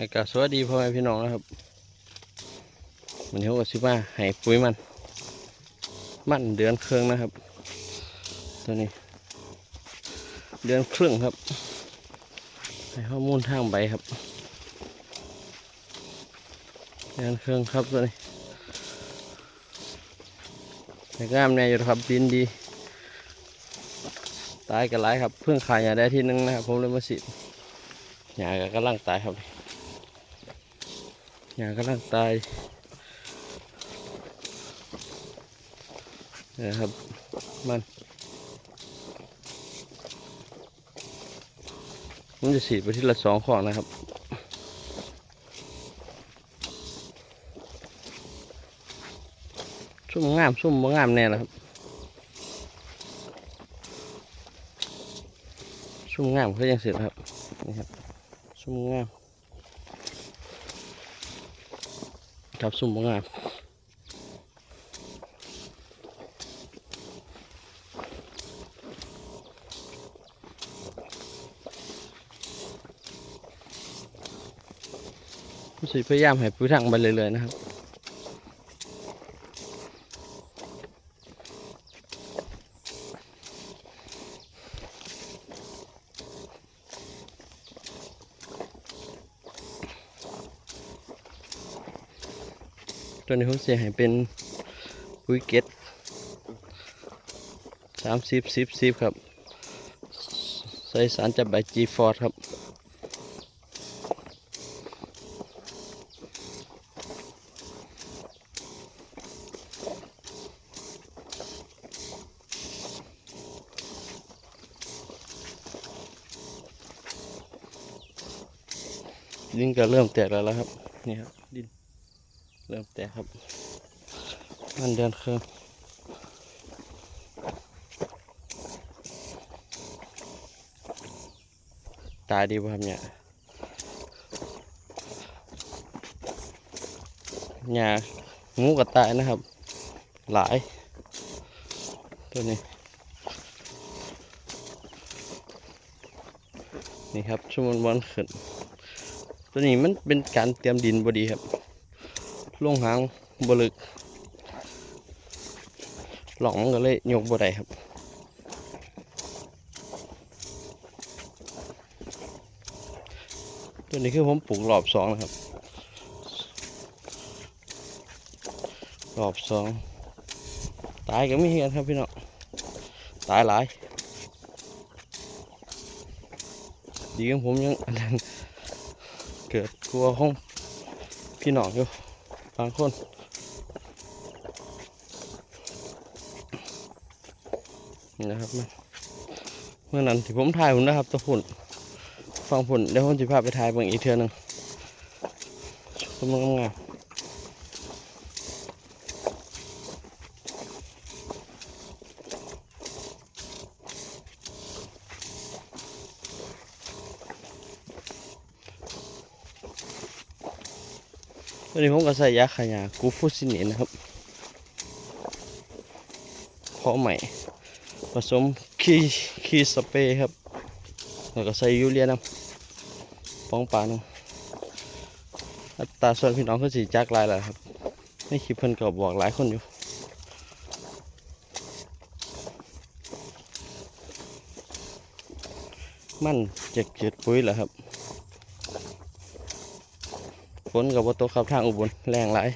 อากาศสวัสดีพ่อแม่พี่น้องนะครับวันนี้ผมก็สิมาให้ปุ๋ยมัน มันเดือนครึ่งนะครับ ตัวนี้ เดือนครึ่งครับ ให้ข้อมูลทางใบครับ เดือนครึ่งครับตัวนี้แต่งามแน่อยู่ครับดินดี ตายกันหลายครับ เพิ่งขายยาได้ที่นึงนะครับ ผมเลยมาสิหยาก็กำลังตายครับ หยากำลังตายนี่นะครับมันผมจะฉีดไปที่ละสองของนะครับชุ่มงามชุ่มบ่งามแน่ละครับชุ่มงามเขายังเสร็จครับนี่ครับชุ่มงาม ครับสุ่มงามผมสิพยายามให้ปุ้ยถังไปเรื่อยๆนะครับ ตัวนี้ผมเสียให้เป็นปุ๋ยเก็ตสามสิบสิบสิบครับ ใส่สารจับใบจีฟอร์ดครับดินก็เริ่มแตกแล้วครับ นี่ครับดิน เริ่มแตกครับ มันเดือนครึ่งตายดีป่ะครับเนี่ยหญ้างูก็ตายนะครับ หลาย ตัวนี้ นี่ครับชั่วโมงวันขึ้น ตัวนี้มันเป็นการเตรียมดินบดีครับ ลงหางบลึก หลองมันก็เลยยกบ่ได้ครับตัวนี้คือผมปลูกรอบสองนะครับ รอบสองตายก็มีกันครับพี่น้องตายหลาย ดีของผมยังอันนั้นเกิดกลัวห้องพี่น้องอยู่ บางคนนี่นะครับเมื่อนั้นที่ผมถ่ายผมนะครับตัวฝุ่นฟังฝุ่นเดี๋ยวผมจะพาไปถ่ายบางอีกเทือหนึงต้นมันงาม ตัวนี้ผมก็ใส่ยาขยากูฟูซินินะครับเพาะใหม่ ผสมขี้ขี้สเปรย์ครับ แล้วก็ใส่ยูเรียน้ำป้องปลานอัตราส่วนพี่น้องก็สีจักลายแหละครับในคลิปเพิ่นก็บอกหลายคนอยู่มันจะเกิดปุ๋ยแหละครับ นกับวัตกครับทางอุบลแรงหลาย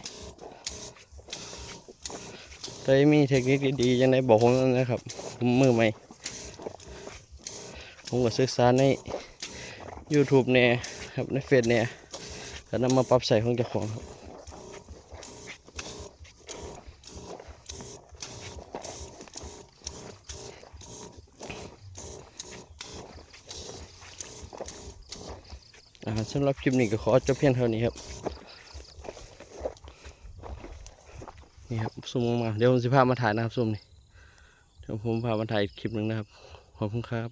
เคยมีเทคนิคดีๆยังไงบอกผมนะครับผมมือใหม่ ผมก็ศึกษาใน YouTube เนี่ยครับในเฟซเนี่ยแล้วนำมาปรับใส่ของเจ้าของครับ อ่าสำหรับคลิปนี้ก็ขอจบเพียงเท่านี้ครับ นี่ครับซูมมา เดี๋ยวผมจะพามาถ่ายนะครับซูมนี่ เดี๋ยวผมพามาถ่ายคลิปหนึ่งนะครับ ขอบคุณครับ